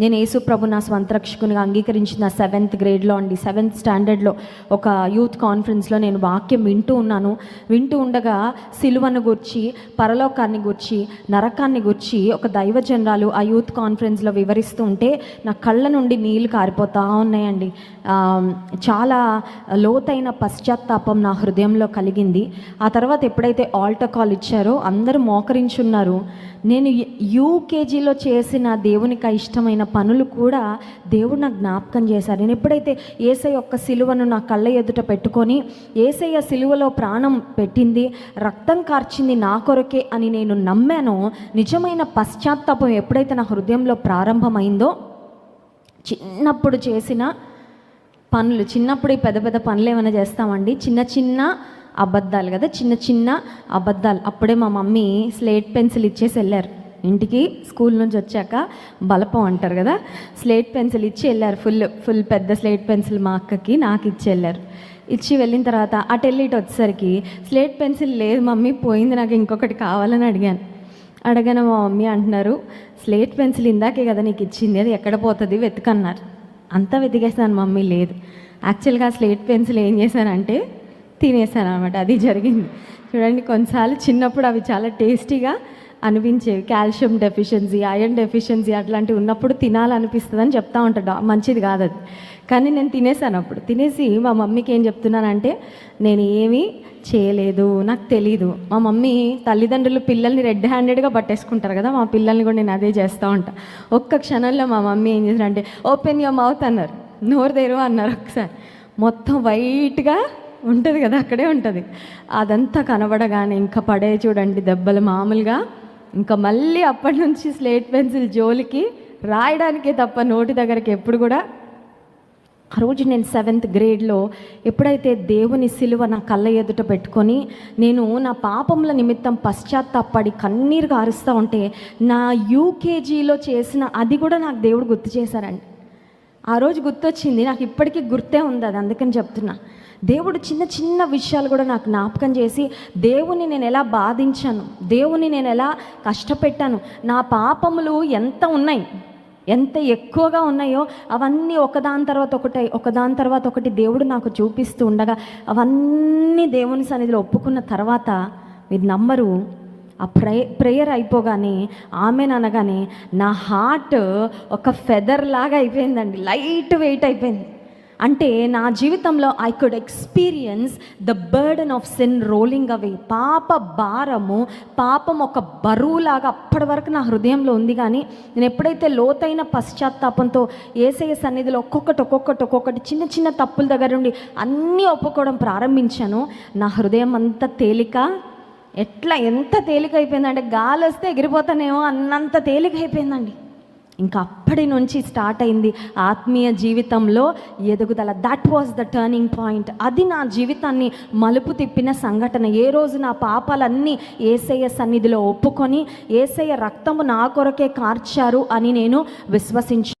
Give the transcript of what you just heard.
నేను యేసు ప్రభు నా స్వంత రక్షకునిగా అంగీకరించిన సెవెంత్ గ్రేడ్లో అండి. సెవెంత్ స్టాండర్డ్లో ఒక యూత్ కాన్ఫరెన్స్లో నేను వాక్యం వింటూ ఉన్నాను. వింటూ ఉండగా సిలువను గుర్చి పరలోకాన్ని గుర్చి నరకాన్ని గుర్చి ఒక దైవజనరాలు ఆ యూత్ కాన్ఫరెన్స్లో వివరిస్తూ ఉంటే నా కళ్ళ నుండి నీళ్ళు కారిపోతూ ఉన్నాయండి. చాలా లోతైన పశ్చాత్తాపం నా హృదయంలో కలిగింది. ఆ తర్వాత ఎప్పుడైతే ఆల్టర్ కాల్ ఇచ్చారో అందరూ మోకరించున్నారు నేను యూకేజీలో చేసిన దేవునికి ఇష్టమైన పనులు కూడా దేవుడు నాకు జ్ఞాపకం చేశారు నేను ఎప్పుడైతే ఏసై యొక్క సిలువను నా కళ్ళ ఎదుట పెట్టుకొని ఏసయ్య సిలువలో ప్రాణం పెట్టింది రక్తం కార్చింది నా కొరకే అని నేను నమ్మానో నిజమైన పశ్చాత్తాపం ఎప్పుడైతే నా హృదయంలో ప్రారంభమైందో చిన్నప్పుడు చేసిన పనులు చిన్నప్పుడు ఈ పెద్ద పెద్ద పనులు ఏమైనా చేస్తామండి? చిన్న చిన్న అబద్ధాలు కదా చిన్న చిన్న అబద్ధాలు. అప్పుడే మా మమ్మీ స్లేట్ పెన్సిల్ ఇచ్చేసి వెళ్ళారు. ఇంటికి స్కూల్ నుంచి వచ్చాక బలపం అంటారు కదా స్లేట్ పెన్సిల్ ఇచ్చి వెళ్ళారు ఫుల్ ఫుల్ పెద్ద స్లేట్ పెన్సిల్ మా అక్కకి నాకు ఇచ్చి వెళ్ళారు. ఇచ్చి వెళ్ళిన తర్వాత అటు వెళ్ళి ఇటు వచ్చేసరికి స్లేట్ పెన్సిల్ లేదు మమ్మీ పోయింది నాకు ఇంకొకటి కావాలని అడిగాను. అడగను మా మమ్మీ అంటున్నారు స్లేట్ పెన్సిల్ ఇందాకే కదా నీకు ఇచ్చింది అది ఎక్కడ పోతుంది వెతుకన్నారు. అంతా వెతికేసాను మమ్మీ లేదు. యాక్చువల్గా స్లేట్ పెన్సిల్ ఏం చేశానంటే తినేసాను అనమాట అది జరిగింది. చూడండి కొన్నిసార్లు చిన్నప్పుడు అవి చాలా టేస్టీగా అనిపించేవి కాల్షియం డెఫిషియన్సీ ఐరన్ డెఫిషియన్సీ అట్లాంటివి ఉన్నప్పుడు తినాలనిపిస్తుంది అని చెప్తా ఉంటాడు. మంచిది కాదు అది. కానీ నేను తినేసాను అప్పుడు. తినేసి మా మమ్మీకి ఏం చెప్తున్నానంటే నేను ఏమీ చేయలేదు నాకు తెలీదు. మా మమ్మీ తల్లిదండ్రులు పిల్లల్ని రెడ్ హ్యాండెడ్గా పట్టేసుకుంటారు కదా మా పిల్లల్ని కూడా నేను అదే చేస్తూ ఉంటా. ఒక్క క్షణంలో మా మమ్మీ ఏం చేశారంటే ఓపెన్ యువర్ మౌత్ అన్నారు. నోరు తెరువు అన్నారు ఒకసారి. మొత్తం వైట్గా ఉంటుంది కదా అక్కడే ఉంటుంది. అదంతా కనబడగానే ఇంకా పడే చూడండి దెబ్బలు మామూలుగా. ఇంకా మళ్ళీ అప్పటి నుంచి స్లేట్ పెన్సిల్ జోలికి రాయడానికే తప్ప నోటి దగ్గరికి ఎప్పుడు కూడా ఆ రోజు నేను సెవెంత్ గ్రేడ్లో ఎప్పుడైతే దేవుని సిలువ నా కళ్ళ ఎదుట పెట్టుకొని నేను నా పాపముల నిమిత్తం పశ్చాత్తాపడి కన్నీరు కారుస్తూ ఉంటే నా యూకేజీలో చేసిన అది కూడా నాకు దేవుడు గుర్తు చేశారండి. ఆ రోజు గుర్తొచ్చింది నాకు ఇప్పటికీ గుర్తే ఉంది అది అందుకని చెప్తున్నా. దేవుడు చిన్న చిన్న విషయాలు కూడా నాకు జ్ఞాపకం చేసి దేవుని నేను ఎలా బాధించాను? దేవుని నేను ఎలా కష్టపెట్టాను? నా పాపములు ఎంత ఉన్నాయి? ఎంత ఎక్కువగా ఉన్నాయో అవన్నీ ఒకదాని తర్వాత ఒకటి ఒకదాని తర్వాత ఒకటి దేవుడు నాకు చూపిస్తూ ఉండగా అవన్నీ దేవుని సన్నిధిలో ఒప్పుకున్న తర్వాత మీరు నమ్మరు. ఆ ప్రే ప్రేయర్ అయిపోగానే ఆమెను అనగానే నా హార్ట్ ఒక ఫెదర్ లాగా అయిపోయిందండి. లైట్ వెయిట్ అయిపోయింది. అంటే నా జీవితంలో I could experience the burden of sin rolling away పాప భారము పాపం ఒక బరువులాగా అప్పటి వరకు నా హృదయంలో ఉంది కానీ నేను ఎప్పుడైతే లోతైన పశ్చాత్తాపంతో ఏసఐ సన్నిధిలో ఒక్కొక్కటి ఒక్కొక్కటి ఒక్కొక్కటి చిన్న చిన్న తప్పుల దగ్గర నుండి అన్నీ ఒప్పుకోవడం ప్రారంభించాను నా హృదయం అంతా తేలిక ఎట్లా ఎంత తేలిక అయిపోయిందంటే గాలి వస్తే ఎగిరిపోతానేమో అన్నంత తేలిక అయిపోయిందండి ఇంకా అప్పటి నుంచి స్టార్ట్ అయింది ఆత్మీయ జీవితంలో ఎదుగుదల. That was the turning point అది నా జీవితాన్ని మలుపు తిప్పిన సంఘటన. ఏ రోజు నా పాపాలన్నీ ఏసయ్య సన్నిధిలో ఒప్పుకొని ఏసయ్య రక్తము నా కొరకే కార్చారు అని నేను విశ్వసించాను